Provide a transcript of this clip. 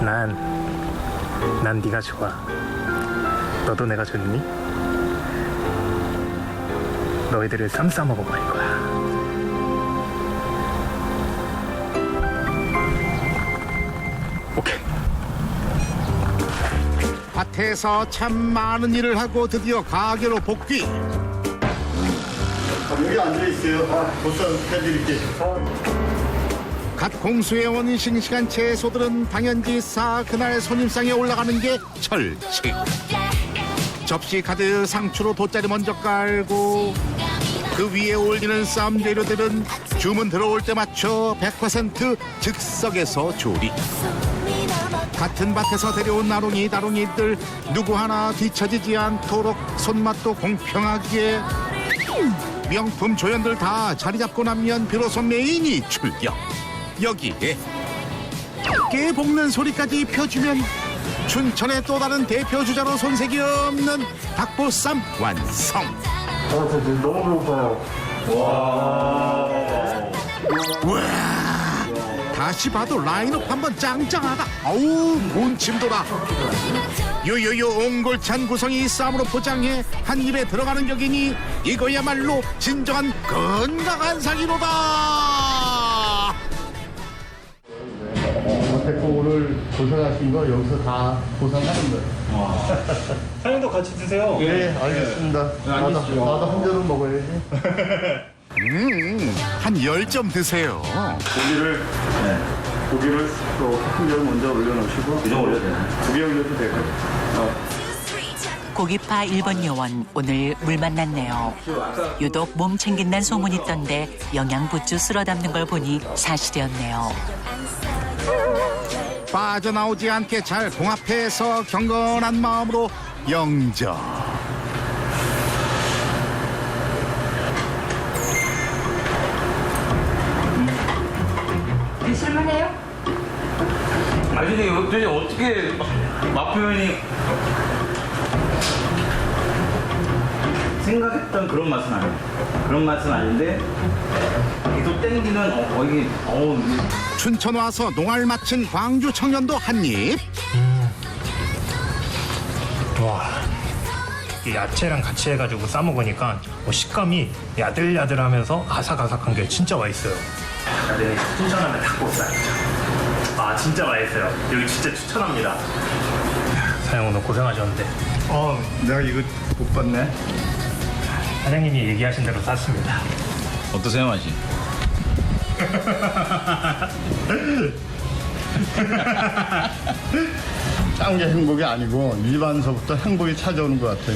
난, 난 네가 좋아. 너도 내가 좋니? 너희들을 쌈싸 먹어 버릴 거야. 오케이. 밭에서 참 많은 일을 하고 드디어 가게로 복귀. 여기 앉아 있어요. 아, 보쌈 해드릴게. 갓 공수해온 싱싱한 채소들은 당연지 싹 그날 손님상에 올라가는 게 철칙. 접시 가득 상추로 돗자리 먼저 깔고 그 위에 올리는 쌈 재료들은 주문 들어올 때 맞춰 100% 즉석에서 조리. 같은 밭에서 데려온 나롱이 나롱이들 누구 하나 뒤처지지 않도록 손맛도 공평하게 명품 조연들 다 자리 잡고 나면 비로소 메인이 출격. 여기에 깨 볶는 소리까지 펴주면 춘천의 또 다른 대표 주자로 손색이 없는 닭보쌈 완성. 아, 저 지금 너무 배고파요. 와 다시 봐도 라인업 한번 짱짱하다. 아우 문침 돌아. 요요요 옹골찬 구성이 쌈으로 포장해 한 입에 들어가는 격이니 이거야말로 진정한 건강한 상이로다. 어쨌든 오늘 고생하신 거 여기서 다 보상하는 거예요. 사장님도 같이 드세요. 네, 알겠습니다. 나도, 나도 한 잔은 먹어야지. 음, 한 열 점 드세요. 고기를, 고기를 또한잔 먼저 올려놓으시고. 이정 올려도 되나요? 두개 올려도 되고. 어. 고기파 1번 요원 오늘 물 만났네요. 유독 몸 챙긴다는 소문이 있던데 영양부주 쓸어 담는 걸 보니 사실이었네요. 빠져나오지 않게 잘 봉합해서 경건한 마음으로 영접. 드실만해요? 아니 근데 어떻게 맛 표현이 생각했던 그런 맛은 아니에요. 그런 맛은 아닌데 계속 땡기는 어, 어 이게 어 이게 춘천 와서 농활 마친 광주 청년도 한 입. 와. 이 야채랑 같이 해가지고 싸 먹으니까 뭐 식감이 야들야들하면서 아삭아삭한 게 진짜 맛있어요. 네, 춘천하면 닭볶살이죠. 아 진짜 맛있어요. 여기 진짜 추천합니다. 사장 오늘 고생하셨는데 어, 내가 이거 못 봤네. 사장님이 얘기하신 대로 쌌습니다. 어떠세요 맛이? 짠 게 행복이 아니고 일반서부터 행복이 찾아오는 것 같아.